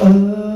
Uh,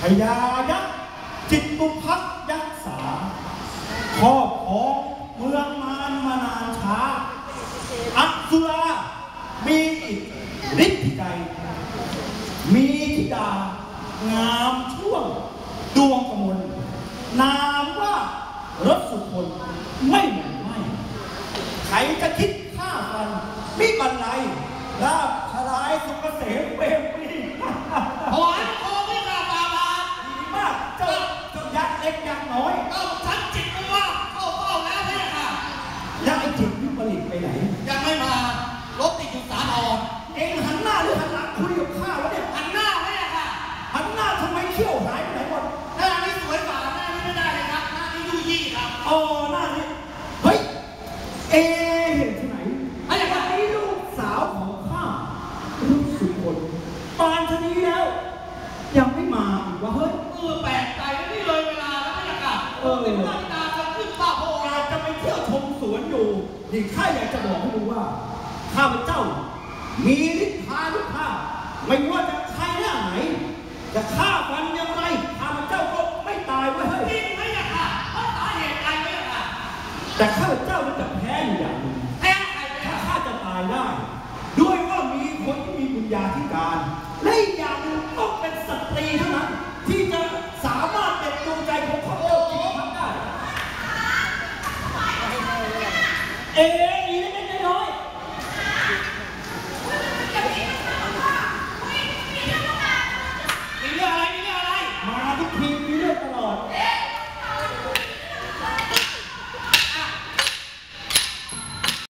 พญายักษ์จิตตุพักยักษาครอบครองเมืองมารมานานช้า อัสุรามีอิทธิฤทธิใจ มีธิดางามช่วงดวงกมลนามว่ารถสุคนไม่เหมือนไม่ใครจะคิดฆ่ากันมิบันไลลาบชลายสุกเกษมเปรมปรีถวายโคมให้ข้าบาบาท ดีมากเจ้าเจ้ายักษ์เล็กยักษ์น้อยเอาฉันจิตไม่ว่าเข้าเฝ้าแล้วแม่ค่ะยักษ์ไอ้จิตวิปริตไปไหน ยังไม่มารถติดอยู่สาทรเองหันหน้าหรือหันหลังคุยกับข้าวะเนี่ยหันหน้าแม่ค่ะหันหน้าทำไมเขี้ยวหายไปไหนหมดหน้านี้สวยกว่าหน้านี้ไม่ได้เลยครับหน้านี้ยุ่ยยี่ครับอ๋อหน้านี้เฮ้ยเอะเห็นที่ไหนอะไรครับไอ้ลูกสาวของข้าลูกสุคนปานชนีแล้ว ยังไม่มาอีกวะเฮ้ยเออแปลกใจ เออ ไม่ต้กนาการจะไปเที่ยวชมสวนอยู่ดิข้าอยากจะบอกให้รู้ว่า ข้าพเจ้า มีฤทธานุภาพไม่ว่าจะใครหน้าไหน จะฆ่าฟันยังไงข้าพเจ้าก็ไม่ตายไว้ให้จริงไหมอะค่ะเพราะสาเหตุอะไรไหมอะค่ะแต่ข้าพเจ้ามันจะแพ้อยู่อย่า